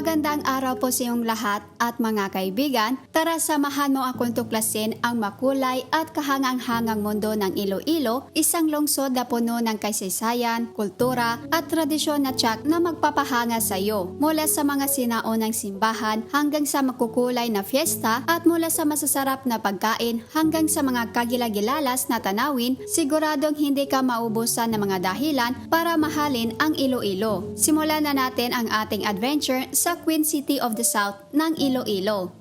Magandang araw po sa iyong lahat at mga kaibigan. Tara samahan mo akong tuklasin ang makulay at kahangang-hangang mundo ng Iloilo, isang lungsod na puno ng kaysaysayan, kultura at tradisyon na tiyak na magpapahanga sa iyo. Mula sa mga sinaunang simbahan hanggang sa makukulay na fiesta at mula sa masasarap na pagkain hanggang sa mga kagilagilalas na tanawin, siguradong hindi ka maubusan ng mga dahilan para mahalin ang Iloilo. Simulan na natin ang ating adventure sa Queen City of the South ng Iloilo.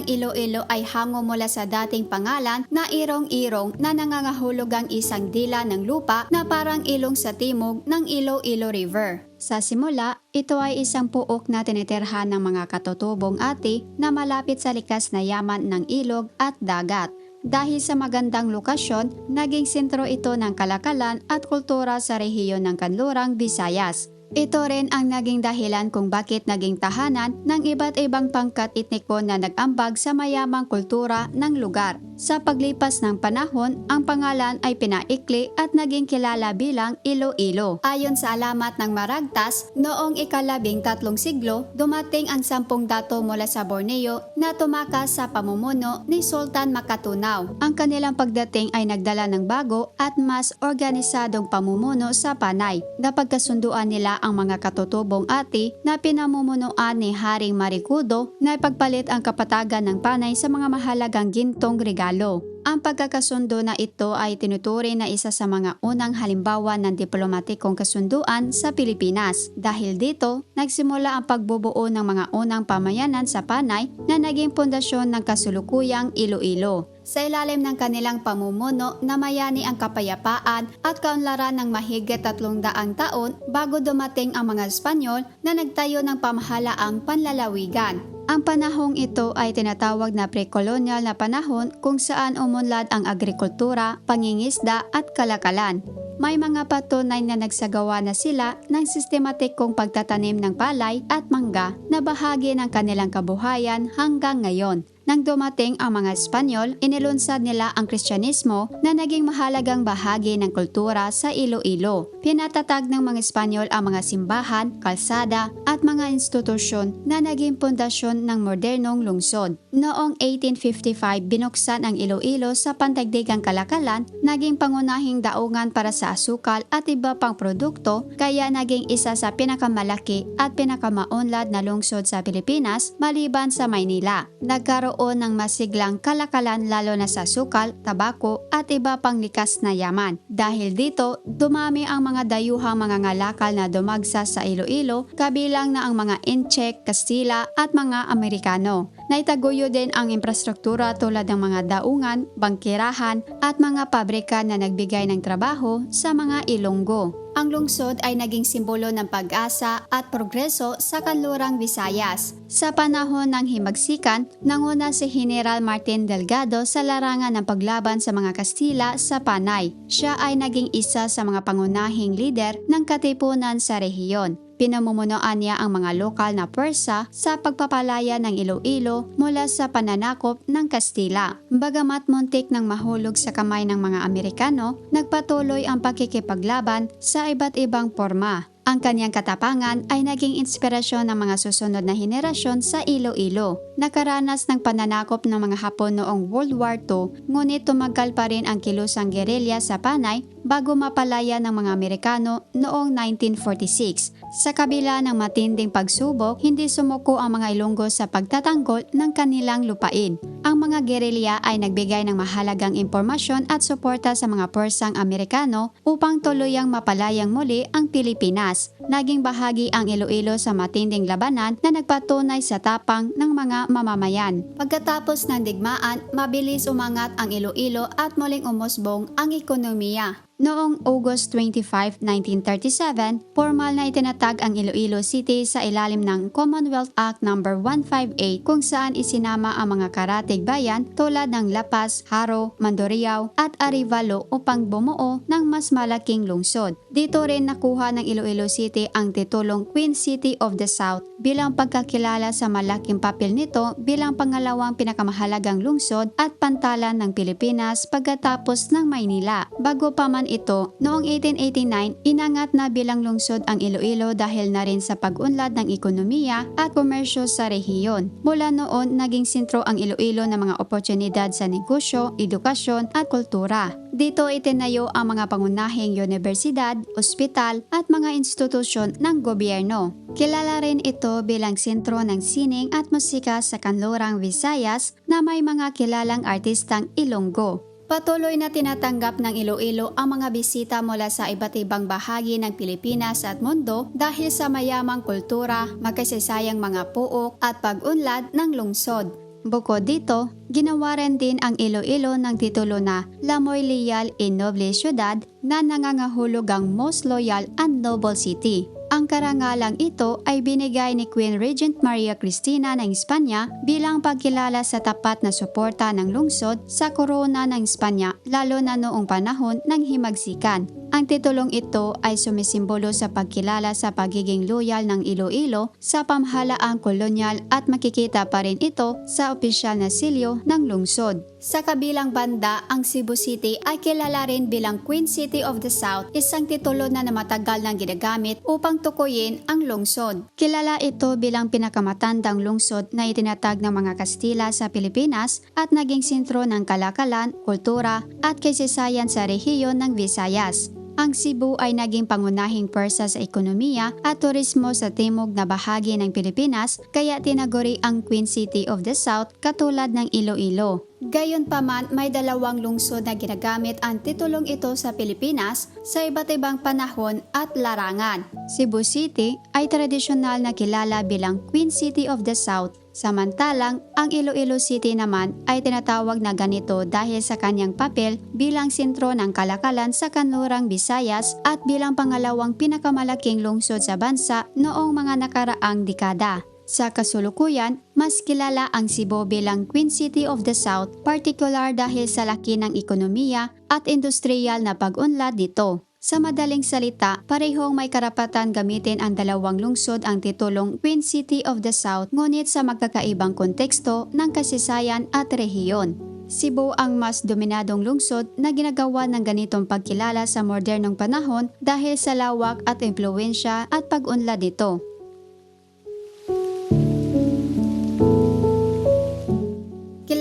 Ng Iloilo ay hango mula sa dating pangalan na Irong-Irong na nangangahulog ang isang dila ng lupa na parang ilong sa timog ng Iloilo River. Sa simula, ito ay isang puok na tinitirhan ng mga katutubong ati na malapit sa likas na yaman ng ilog at dagat. Dahil sa magandang lokasyon, naging sentro ito ng kalakalan at kultura sa rehiyon ng Kanlurang, Visayas. Ito rin ang naging dahilan kung bakit naging tahanan ng iba't ibang pangkat etniko na nag-ambag sa mayamang kultura ng lugar. Sa paglipas ng panahon, ang pangalan ay pinaikli at naging kilala bilang Iloilo. Ayon sa alamat ng Maragtas, noong ikalabing tatlong siglo, dumating ang sampung dato mula sa Borneo na tumakas sa pamumuno ni Sultan Makatunaw. Ang kanilang pagdating ay nagdala ng bago at mas organisadong pamumuno sa Panay. Napagkasunduan nila ang mga katutubong ati na pinamumunuan ni Haring Marikudo na ipagpalit ang kapatagan ng Panay sa mga mahalagang gintong regalo. Ang pagkakasundo na ito ay tinuturi na isa sa mga unang halimbawa ng diplomatikong kasunduan sa Pilipinas. Dahil dito, nagsimula ang pagbubuo ng mga unang pamayanan sa Panay na naging pundasyon ng kasulukuyang Iloilo. Sa ilalim ng kanilang pamumuno, namayani ang kapayapaan at kaunlaran ng mahigit tatlong daang taon bago dumating ang mga Espanyol na nagtayo ng pamahalaang panlalawigan. Ang panahong ito ay tinatawag na pre-colonial na panahon kung saan umunlad ang agrikultura, pangingisda at kalakalan. May mga patunay na nagsagawa na sila ng sistematikong pagtatanim ng palay at mangga na bahagi ng kanilang kabuhayan hanggang ngayon. Nang dumating ang mga Espanyol, inilunsad nila ang Kristyanismo na naging mahalagang bahagi ng kultura sa Iloilo. Pinatatag ng mga Espanyol ang mga simbahan, kalsada at mga institusyon na naging pundasyon ng modernong lungsod. Noong 1855, binuksan ang Iloilo sa pantagdigang kalakalan, naging pangunahing daungan para sa asukal at iba pang produkto, kaya naging isa sa pinakamalaki at pinakamaunlad na lungsod sa Pilipinas maliban sa Maynila. Nagkaroon ng masiglang kalakalan lalo na sa sukal, tabako at iba pang likas na yaman. Dahil dito, dumami ang mga dayuhang mga ngalakal na dumagsa sa Iloilo, kabilang na ang mga Inchek, Kastila at mga Amerikano. Naitaguyo din ang infrastruktura tulad ng mga daungan, bangkirahan at mga pabrika na nagbigay ng trabaho sa mga Ilonggo. Ang lungsod ay naging simbolo ng pag-asa at progreso sa kanlurang Visayas. Sa panahon ng himagsikan, nanguna si General Martin Delgado sa larangan ng paglaban sa mga Kastila sa Panay. Siya ay naging isa sa mga pangunahing lider ng katipunan sa rehiyon. Pinamumunuan niya ang mga lokal na pwersa sa pagpapalaya ng Iloilo mula sa pananakop ng Kastila. Bagamat muntik ng mahulog sa kamay ng mga Amerikano, nagpatuloy ang pakikipaglaban sa iba't ibang forma. Ang kanyang katapangan ay naging inspirasyon ng mga susunod na henerasyon sa Iloilo. Nakaranas ng pananakop ng mga Hapon noong World War II, ngunit tumagal pa rin ang kilusang gerilya sa Panay bago mapalaya ng mga Amerikano noong 1946. Sa kabila ng matinding pagsubok, hindi sumuko ang mga Ilonggo sa pagtatanggol ng kanilang lupain. Ang mga gerilya ay nagbigay ng mahalagang impormasyon at suporta sa mga puwersang Amerikano upang tuluyang mapalayang muli ang Pilipinas. Naging bahagi ang Iloilo sa matinding labanan na nagpatunay sa tapang ng mga mamamayan. Pagkatapos ng digmaan, mabilis umangat ang Iloilo at muling umusbong ang ekonomiya. Noong August 25, 1937, formal na itinatag ang Iloilo City sa ilalim ng Commonwealth Act No. 158 kung saan isinama ang mga karate Batikbayan tulad ng Lapas, Haro, Mandurriao at Arivalo upang bumuo ng mas malaking lungsod. Dito rin nakuha ng Iloilo City ang titulong Queen City of the South bilang pagkakilala sa malaking papel nito bilang pangalawang pinakamahalagang lungsod at pantalan ng Pilipinas pagkatapos ng Maynila. Bago pa man ito, noong 1889, inangat na bilang lungsod ang Iloilo dahil na rin sa pag-unlad ng ekonomiya at komersyo sa rehiyon. Mula noon, naging sentro ang Iloilo ng mga oportunidad sa negosyo, edukasyon at kultura. Dito itinayo ang mga pangunahing universidad, ospital at mga institusyon ng gobyerno. Kilala rin ito bilang sentro ng sining at musika sa Kanlurang Visayas na may mga kilalang artistang Ilonggo. Patuloy na tinatanggap ng Iloilo ang mga bisita mula sa iba't ibang bahagi ng Pilipinas at mundo dahil sa mayamang kultura, magkasaysayang mga puok at pag-unlad ng lungsod. Bukod dito, ginawa rin din ang Iloilo ng titulo na La Leal y Noble Ciudad na nangangahulog ang most loyal and noble city. Ang karangalang ito ay binigay ni Queen Regent Maria Cristina ng Espanya bilang pagkilala sa tapat na suporta ng lungsod sa korona ng Espanya lalo na noong panahon ng himagsikan. Ang titulong ito ay sumisimbolo sa pagkilala sa pagiging loyal ng Iloilo sa pamahalaang kolonyal at makikita pa rin ito sa opisyal na silyo ng lungsod. Sa kabilang banda, ang Cebu City ay kilala rin bilang Queen City of the South, isang titulo na namatagal nang ginagamit upang tukuyin ang lungsod. Kilala ito bilang pinakamatandang lungsod na itinatag ng mga Kastila sa Pilipinas at naging sentro ng kalakalan, kultura at kasaysayan sa rehiyon ng Visayas. Ang Cebu ay naging pangunahing pwersa sa ekonomiya at turismo sa timog na bahagi ng Pilipinas kaya tinaguri ang Queen City of the South katulad ng Iloilo. Gayunpaman, may dalawang lungsod na ginagamit ang titulong ito sa Pilipinas sa iba't ibang panahon at larangan. Cebu City ay tradisyonal na kilala bilang Queen City of the South Samantalang, ang Iloilo City naman ay tinatawag na ganito dahil sa kanyang papel bilang sentro ng kalakalan sa kanlurang Visayas at bilang pangalawang pinakamalaking lungsod sa bansa noong mga nakaraang dekada. Sa kasulukuyan, mas kilala ang Cebu bilang Queen City of the South, particular dahil sa laki ng ekonomiya at industriyal na pag-unlad nito. Sa madaling salita, parehong may karapatan gamitin ang dalawang lungsod ang titulong Queen City of the South ngunit sa magkakaibang konteksto ng kasaysayan at rehiyon. Cebu ang mas dominadong lungsod na ginagawa ng ganitong pagkilala sa modernong panahon dahil sa lawak at impluensya at pag-unlad nito.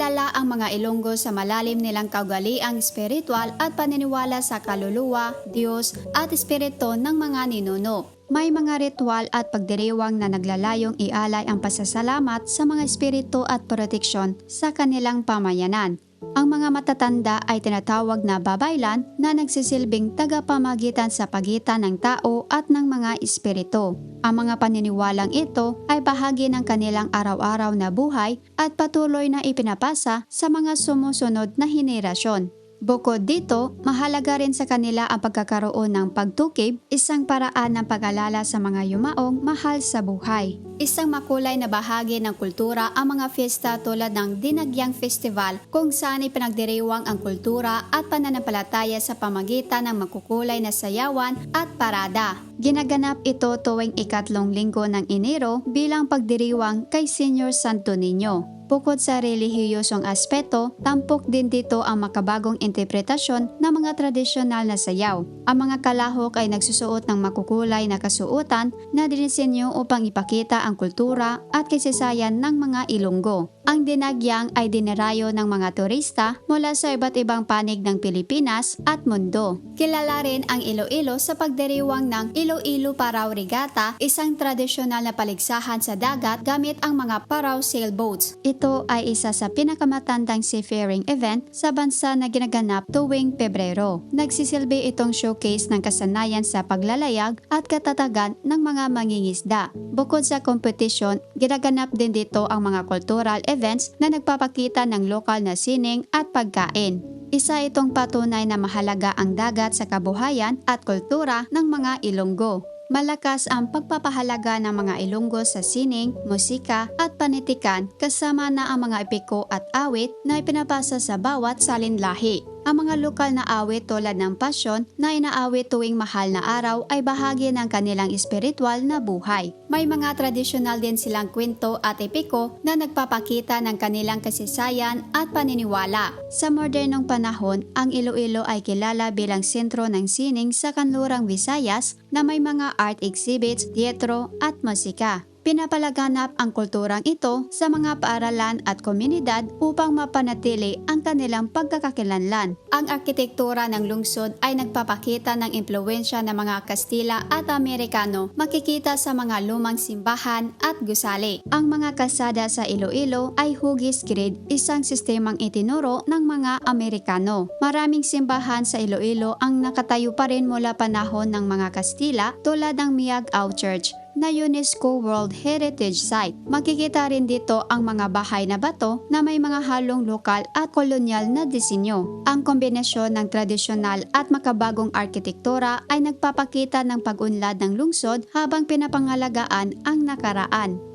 Kilala ang mga Ilonggo sa malalim nilang kaugaliang espiritual at paniniwala sa kaluluwa, Diyos at espiritu ng mga ninuno. May mga ritual at pagdiriwang na naglalayong ialay ang pasasalamat sa mga espiritu at proteksyon sa kanilang pamayanan. Ang mga matatanda ay tinatawag na babaylan na nagsisilbing tagapamagitan sa pagitan ng tao at ng mga espiritu. Ang mga paniniwalang ito ay bahagi ng kanilang araw-araw na buhay at patuloy na ipinapasa sa mga sumusunod na henerasyon. Bukod dito, mahalaga rin sa kanila ang pagkakaroon ng pagtukib, isang paraan ng pag-alala sa mga yumaong mahal sa buhay. Isang makulay na bahagi ng kultura ang mga fiesta tulad ng Dinagyang Festival kung saan ipinagdiriwang ang kultura at pananampalataya sa pamagitan ng makukulay na sayawan at parada. Ginaganap ito tuwing ikatlong linggo ng Enero bilang pagdiriwang kay Senior Santo Niño. Bukod sa relihiyosong aspeto, tampok din dito ang makabagong interpretasyon ng mga tradisyonal na sayaw. Ang mga kalahok ay nagsusuot ng makukulay na kasuotan na dinisenyo upang ipakita ang kultura at kasaysayan ng mga Ilonggo. Ang dinagyang ay dinarayo ng mga turista mula sa iba't ibang panig ng Pilipinas at mundo. Kilala rin ang Iloilo sa pagdiriwang ng Iloilo Paraw Regatta, isang tradisyonal na paligsahan sa dagat gamit ang mga paraw sailboats. Ito ay isa sa pinakamatandang seafaring event sa bansa na ginaganap tuwing Pebrero. Nagsisilbi itong showcase ng kasanayan sa paglalayag at katatagan ng mga mangingisda. Bukod sa kompetisyon, ginaganap din dito ang mga cultural events na nagpapakita ng lokal na sining at pagkain. Isa itong patunay na mahalaga ang dagat sa kabuhayan at kultura ng mga Ilonggo. Malakas ang pagpapahalaga ng mga Ilonggo sa sining, musika at panitikan kasama na ang mga epiko at awit na ipinapasa sa bawat salinlahi. Ang mga lokal na awit tulad ng pasyon na inaawit tuwing mahal na araw ay bahagi ng kanilang espiritual na buhay. May mga tradisyonal din silang kwento at epiko na nagpapakita ng kanilang kasaysayan at paniniwala. Sa modernong panahon, ang Iloilo ay kilala bilang sentro ng sining sa kanlurang Visayas na may mga art exhibits, teatro at musika. Pinapalaganap ang kulturang ito sa mga paaralan at komunidad upang mapanatili ang kanilang pagkakakilanlan. Ang arkitektura ng lungsod ay nagpapakita ng impluensya ng mga Kastila at Amerikano makikita sa mga lumang simbahan at gusali. Ang mga kasada sa Iloilo ay hugis grid, isang sistemang itinuro ng mga Amerikano. Maraming simbahan sa Iloilo ang nakatayo pa rin mula panahon ng mga Kastila tulad ng Miagao Church na UNESCO World Heritage Site. Makikita rin dito ang mga bahay na bato na may mga halong lokal at kolonyal na disenyo. Ang kombinasyon ng tradisyonal at makabagong arkitektura ay nagpapakita ng pag-unlad ng lungsod habang pinapangalagaan ang nakaraan.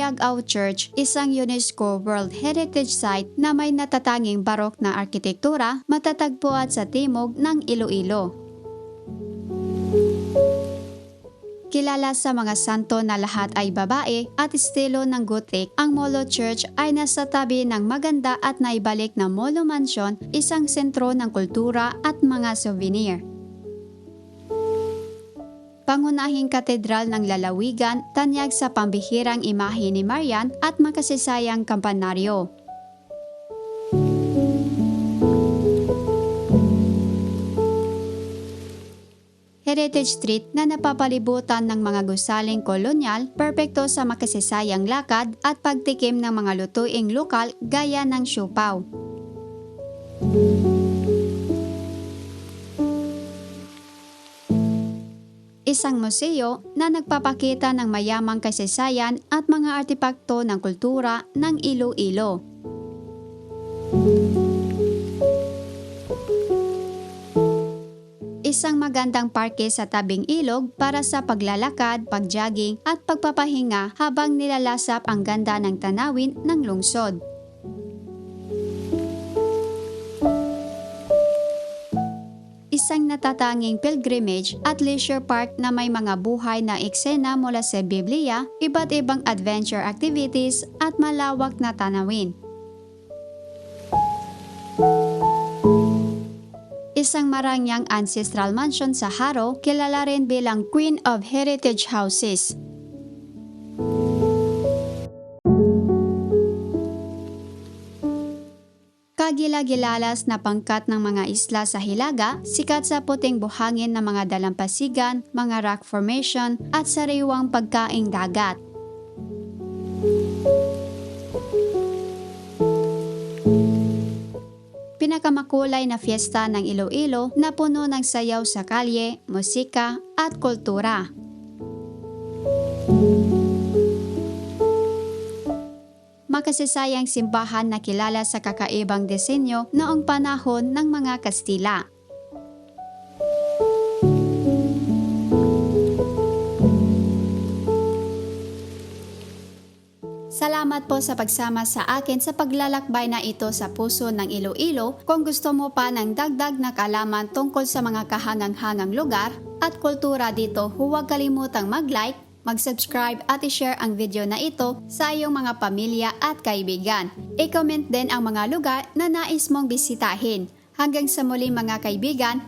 Miagao Church, isang UNESCO World Heritage Site na may natatanging barok na arkitektura, matatagpuan sa timog ng Iloilo. Kilala sa mga santo na lahat ay babae at estilo ng Gothic, ang Molo Church ay nasa tabi ng maganda at naibalik na Molo Mansion, isang sentro ng kultura at mga souvenir pangunahing katedral ng lalawigan, tanyag sa pambihirang imahe ni Marian at makasisayang kampanaryo. Heritage Street na napapalibutan ng mga gusaling kolonyal, perpekto sa makasisayang lakad at pagtikim ng mga lutuing lokal gaya ng siopaw. Isang museo na nagpapakita ng mayamang kasaysayan at mga artipakto ng kultura ng Iloilo. Isang magandang parke sa tabing ilog para sa paglalakad, pagjogging at pagpapahinga habang nilalasap ang ganda ng tanawin ng lungsod. Isang natatanging pilgrimage at leisure park na may mga buhay na eksena mula sa Biblia, iba't ibang adventure activities at malawak na tanawin. Isang marangyang ancestral mansion sa Haro, kilala rin bilang Queen of Heritage Houses. Kagila-gilalas na pangkat ng mga isla sa Hilaga, sikat sa puting buhangin ng mga dalampasigan, mga rock formation at sariwang pagkaing dagat. Pinakamakulay na fiesta ng Iloilo na puno ng sayaw sa kalye, musika at kultura. Makasisayang simbahan na kilala sa kakaibang disenyo noong panahon ng mga Kastila. Salamat po sa pagsama sa akin sa paglalakbay na ito sa puso ng Iloilo. Kung gusto mo pa ng dagdag na kalaman tungkol sa mga kahangang-hangang lugar at kultura dito, huwag kalimutang mag-like, mag-subscribe at i-share ang video na ito sa iyong mga pamilya at kaibigan. I-comment din ang mga lugar na nais mong bisitahin. Hanggang sa muli mga kaibigan,